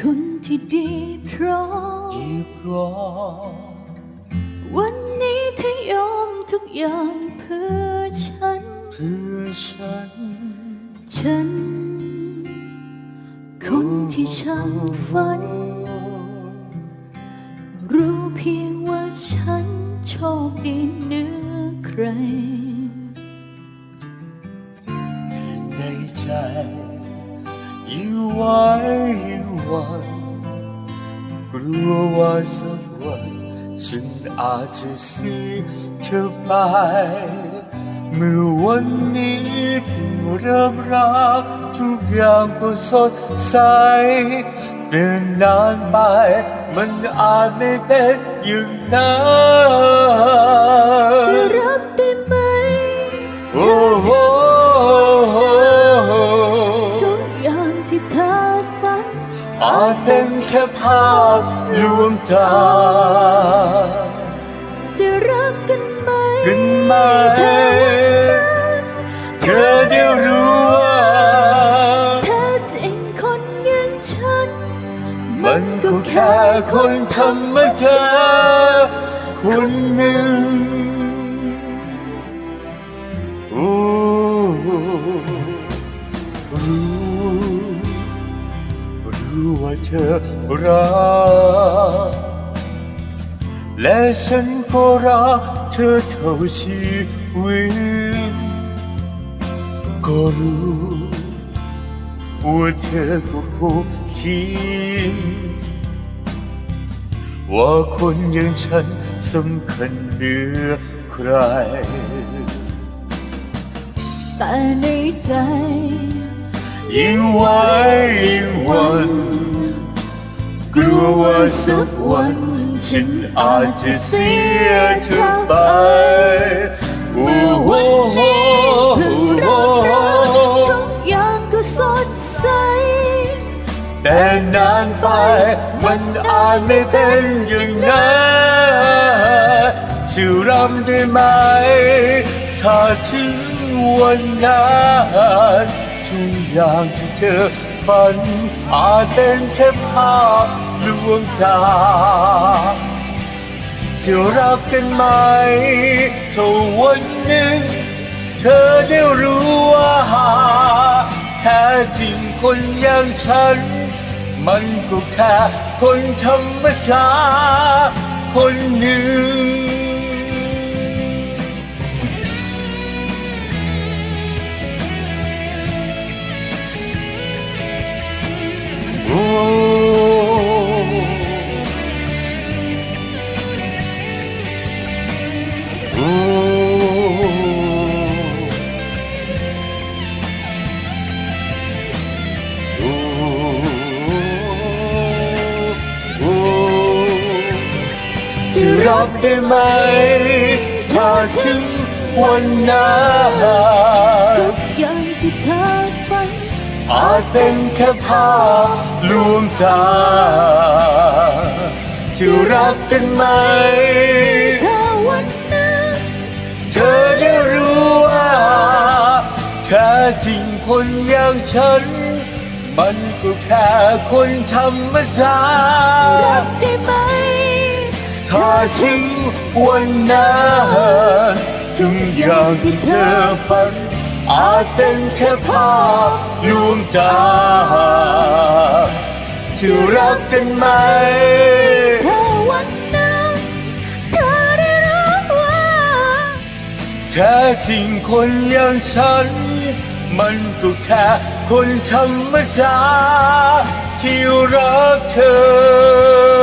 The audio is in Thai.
คนที่ดีพร้อมดีพร้อมวันนี้ที่ยอมทุกอย่างเพื่อฉัน เพื่อฉัน ฉัน คนที่ช่างฝัน รู้เพียงว่าฉันโชคดีเหนือใครในใจยิ่งไว้ยิ่งห วันกลัวว่าสักวันฉันอาจจะเสียเธอไปเมื่อวันนี้เพิ่งเริ่มรักทุกอย่างก็สดใสเดินนานไปมันอาจไม่เป็นอย่างนั้น อาจเป็นแค่ภาพลวงตา จะรักกันไหมกันไหมเธอเดี๋ยวรู้ว่าเธอจริงคนอย่างฉัน มันก็แค่คนธรรมดาคนหนึ่ง ธอรักและฉันก็รักเธอเท่าชีวิตก็รู้ว่าเธอก็ผู้คิดว่าคนอย่างฉันสำคัญเหนือใคร แต่ในใจยิ่งไว้ยิ่งหวัน กลัวว่าสักวันฉันอาจจะเสียเธอไปโอ้โหทุกอย่างก็สดใส แต่นานไปมันอาจไม่เป็นอย่างนั้นจะรับได้ไหม ถ้าถึงวันนั้นทุกอย่างที่เธอ ฝัน อาจเป็นแค่ภาพลวงตาจะรักกันไหมถ้าวันหนึ่ง เธอได้รู้ว่าแท้จริงคนอย่างฉัน มันก็แค่คนธรรมดาคนหนึ่ง จะรับได้ไหม ถ้าถึงวันนั้นทุกอย่างที่เธอฝันอาจเป็นแค่ภาพลวงตา จะรับกันไหมเธอวันนั้น เธอได้รู้ว่าแท้จริงคนอย่างฉัน มันก็แค่คนธรรมดา รับได้ไหม ถ้าถึงวันนั้นทุกอย่างที่เธอฝัน อาจเป็นแค่ภาพลวงตาจะรักกันไหมเธอวันนั้นเธอได้รู้ว่าแท้จริงคนอย่างฉัน มันก็แค่คนธรรมดาที่รักเธอ